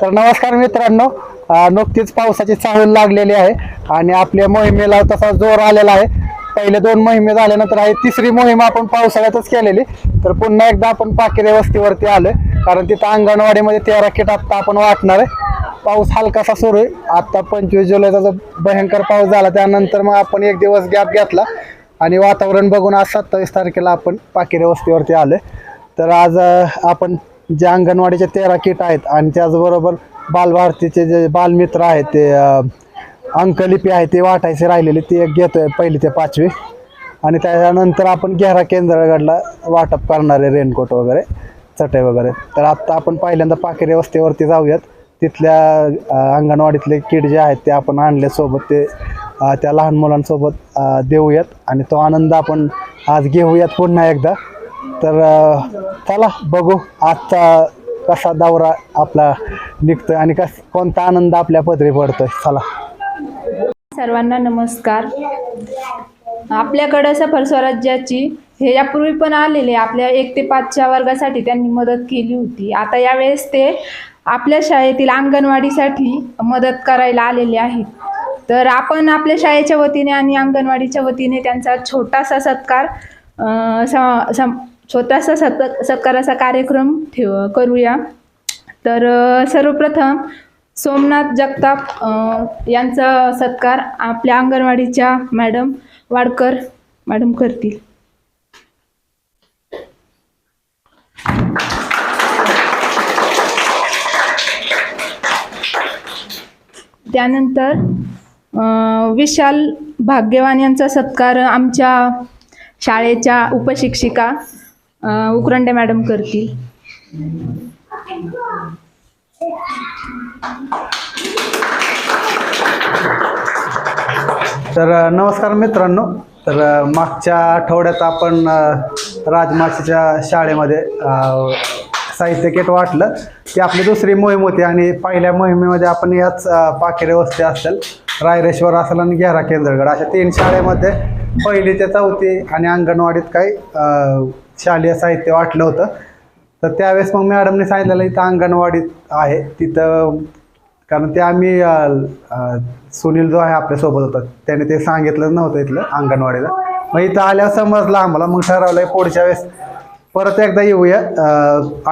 तर नमस्कार मित्रांनो नुकतीच पावसाची चाहूल लागलेली आहे आणि आपल्या मोहिमेला तसा जोर आलेला आहे. पहिले दोन मोहिमे झाल्यानंतर आहे तिसरी मोहीम आपण पावसाळ्यातच केलेली. तर पुन्हा एकदा आपण पाकिरे वस्तीवरती आलोय कारण तिथं अंगणवाडीमध्ये तेरा किट आत्ता आपण वाटणार आहे. पाऊस हलकासा सुरू आहे. आत्ता पंचवीस जुलैचा जो भयंकर पाऊस झाला त्यानंतर मग आपण एक दिवस गॅप घेतला आणि वातावरण बघून आज सत्तावीस तारखेला आपण पाकिरे वस्तीवरती आलोय. तर आज आपण जे अंगणवाडीचे तेरा किट आहेत आणि त्याचबरोबर बालभारतीचे जे बालमित्र आहेत ते अंकलिपी आहे ते वाटायचे राहिलेले ते एक घेतोय पहिली ते पाचवी. आणि त्याच्यानंतर आपण घेरा केंद्रगडला वाटप करणार आहे रेनकोट वगैरे चटई वगैरे. तर आत्ता आपण पहिल्यांदा पाकिरे वस्तीवरती जाऊयात. तिथल्या अंगणवाडीतले किट जे आहेत ते आपण आणले सोबत ते त्या लहान मुलांसोबत देऊयात. आणि तो आनंद आपण आज घेऊयात पुन्हा एकदा. तर चला बघू आजचा कसा दौरा आपला निघतोय आणि कस कोणता आनंद आपल्या पदरी पडतोय. चला. सर्वांना नमस्कार. आपल्याकडं सफर स्वराज्याची हे यापूर्वी पण आलेले आपल्या एक ते पाचच्या वर्गासाठी त्यांनी मदत केली होती. आता यावेळेस ते आपल्या शाळेतील अंगणवाडीसाठी मदत करायला आलेले आहेत. तर आपण आपल्या शाळेच्या वतीने आणि अंगणवाडीच्या वतीने त्यांचा छोटासा सत्कार स- सम- छोटासा सत सत्काराचा कार्यक्रम ठेव करूया. तर सर्वप्रथम सोमनाथ जगताप यांचा सत्कार आपल्या अंगणवाडीच्या मॅडम वाडकर मॅडम करतील. त्यानंतर विशाल भाग्यवान यांचा सत्कार आमच्या शाळेच्या उपशिक्षिका उकरंडे मॅडम करतील. तर नमस्कार मित्रांनो. तर मागच्या आठवड्यात आपण राजमाचीच्या शाळेमध्ये साहित्य केट वाटलं. ती आपली दुसरी मोहीम होती आणि पहिल्या मोहिमेमध्ये आपण याच पाखेरे वस्ती असेल रायरेश्वर असेल आणि घेरा केंद्रगड. अशा तीन शाळेमध्ये पहिली ते चौथी आणि अंगणवाडीत काही शालेय साहित्य वाटलं होतं. तर त्यावेळेस मग मॅडमने सांगितलेलं इथं अंगणवाडीत आहे तिथं कारण ते आम्ही सुनील जो आहे आपल्यासोबत होता त्याने ते सांगितलं नव्हतं इथलं अंगणवाडीला. मग इथं आल्यावर समजलं आम्हाला मग ठरवलं पुढच्या वेळेस परत एकदा येऊया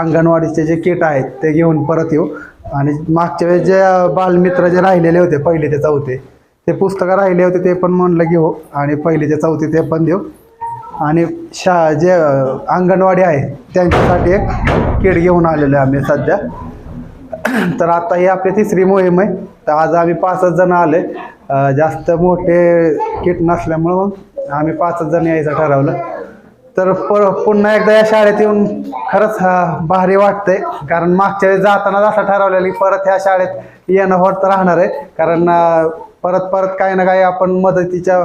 अंगणवाडीचे जे किट आहेत ते घेऊन परत येऊ. आणि मागच्या वेळेस जे बालमित्र जे राहिलेले होते पहिले ते चौथे ते पुस्तकं राहिले होते ते पण म्हणलं घेऊ. आणि पहिले ते चौथे ते पण देऊ. आणि शा जे अंगणवाडी आहे त्यांच्यासाठी एक किट घेऊन आलेलो आहे आम्ही सध्या. तर आता ही आपली तिसरी मोहीम आहे. तर आज आम्ही पाचच जण आले जास्त मोठे किट नसल्यामुळं आम्ही पाचच जण यायचं ठरवलं. तर पर पुन्हा एकदा या शाळेत येऊन खरंच भारी वाटतंय. कारण मागच्या वेळेस जातानाच असं ठरवलेलं की परत ह्या शाळेत येणं होत राहणार आहे. कारण परत परत काही ना काही आपण मदतीच्या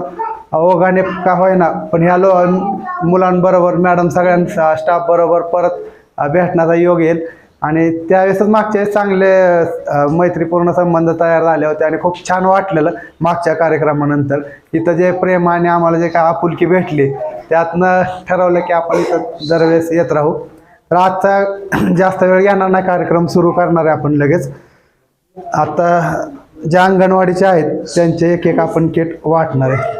ओघाने का होईना पण ह्या लो मुलांबरोबर मॅडम सगळ्यांचा स्टाफ बरोबर परत भेटण्याचा योग येईल. आणि त्यावेळेसच मागच्या वेळेस चांगले मैत्रीपूर्ण संबंध तयार झाले होते आणि खूप छान वाटलेलं मागच्या कार्यक्रमानंतर. इथं जे प्रेम आणि आम्हाला जे काय आपुलकी भेटली त्यातनं ठरवलं की आपण इथं दरवेळेस येत राहू. तर आजचा जास्त वेळ घेणार नाही कार्यक्रम सुरू करणार आहे आपण लगेच. आता ज्या अंगणवाडीचे आहेत त्यांचे एक एक आपण किट वाटणार आहे.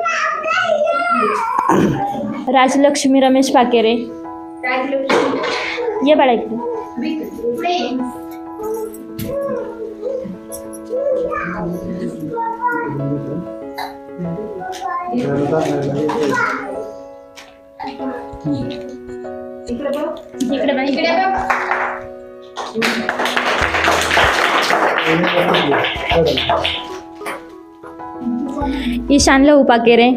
राजलक्ष्मी रमेश पाकेरे. ये बाळा इकडे. इकडे बाई इकडे ईशान लहू पाकेरे.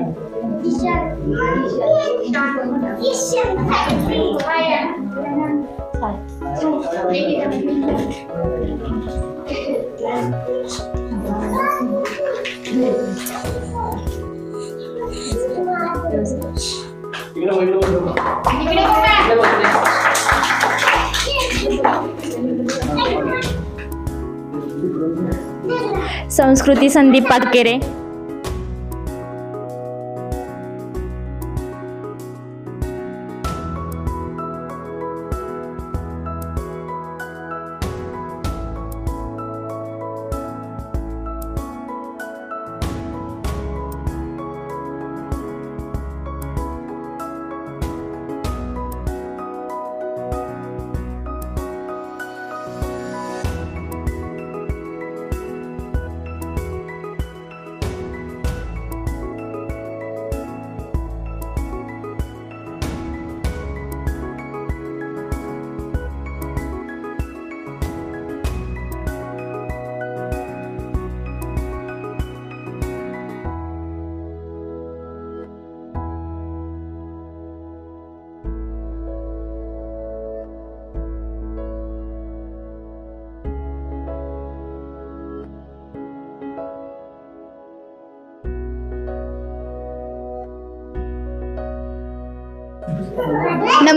संस्कृती संदीप पाकेरे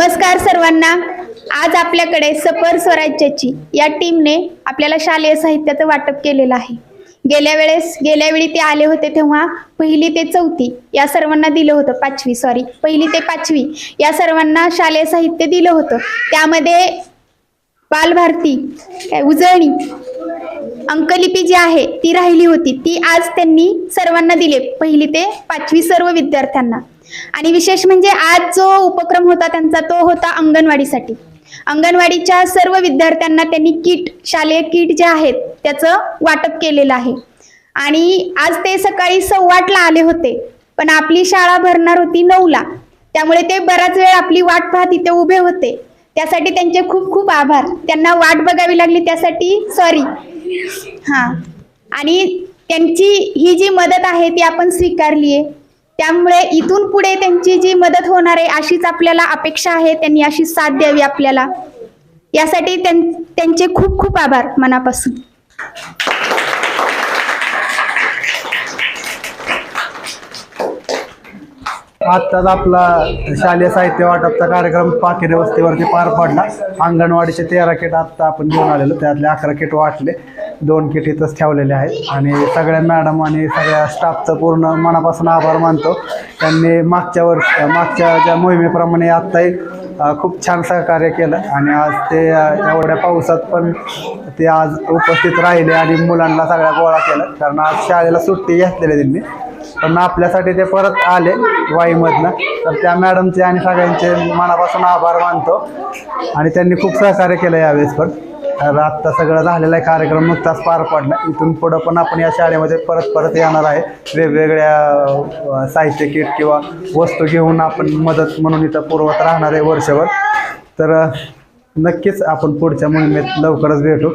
नमस्कार सर्वांना. आज आपल्याकडे सफर स्वराज्याची या टीमने आपल्याला शालेय साहित्याचं वाटप केलेलं आहे. गेल्या वेळेस गेल्या वेळी ते आले होते तेव्हा पहिली ते चौथी या सर्वांना दिलं होतं पाचवी सॉरी पहिली ते पाचवी या सर्वांना शालेय साहित्य दिलं होतं. त्यामध्ये बालभारती उजळणी अंकलिपी जी आहे ती राहिली होती. ती आज त्यांनी सर्वांना दिले. पहिली ते पाचवी सर्व विद्यार्थ्यांना. आणि विशेष म्हणजे आज जो उपक्रम होता त्यांचा तो होता अंगणवाडीसाठी. अंगणवाडीच्या सर्व विद्यार्थ्यांना त्यांनी किट शालेय किट जे आहेत त्याचं वाटप केलेलं आहे. आणि आज ते सकाळी सव्वाटला आले होते पण आपली शाळा भरणार होती नऊला. त्यामुळे ते बराच वेळ आपली वाट पाहत इथे उभे होते. त्यासाठी त्यांचे खूप खूप आभार. त्यांना वाट बघावी लागली त्यासाठी सॉरी हां. आणि त्यांची ही जी मदत आहे ती आपण स्वीकारली आहे त्यामुळे इथून पुढे त्यांची जी मदत होणार आहे अशीच आपल्याला अपेक्षा आहे त्यांनी अशी साथ द्यावी आपल्याला. यासाठी त्यां- त्यांचे खूप खूप आभार मनापासून. आत्ताच आपला शालेय साहित्य वाटपचा कार्यक्रम पाकिरे वस्तीवरती पार पडला. अंगणवाडीचे तेरा किट आत्ता आपण घेऊन आलेलो त्यातले अकरा किट वाटले दोन किट इथंच ठेवलेले आहेत. आणि सगळ्या मॅडम आणि सगळ्या स्टाफचं पूर्ण मनापासून आभार मानतो. त्यांनी मागच्या वर्ष मागच्या ज्या मोहिमेप्रमाणे आत्ताही खूप छान सहकार्य केलं. आणि आज ते एवढ्या पावसात पण ते आज उपस्थित राहिले आणि मुलांना सगळ्या गोळा केलं. कारण आज शाळेला सुट्टी घेतलेली त्यांनी. पण आपल्यासाठी ते परत आले वाईमधनं. तर त्या मॅडमचे आणि सगळ्यांचे मनापासून आभार मानतो. आणि त्यांनी खूप सहकार्य केलं यावेळेस पण. तर आत्ता सगळं झालेला आहे कार्यक्रम नुकताच पार पडला. इथून पुढं पण आपण या शाळेमध्ये परत परत येणार आहे. वेगवेगळ्या साहित्य किट किंवा वस्तू घेऊन आपण मदत म्हणून इथं पुरवत राहणार आहे वर्षभर. तर नक्कीच आपण पुढच्या मोहिमेत लवकरच भेटू.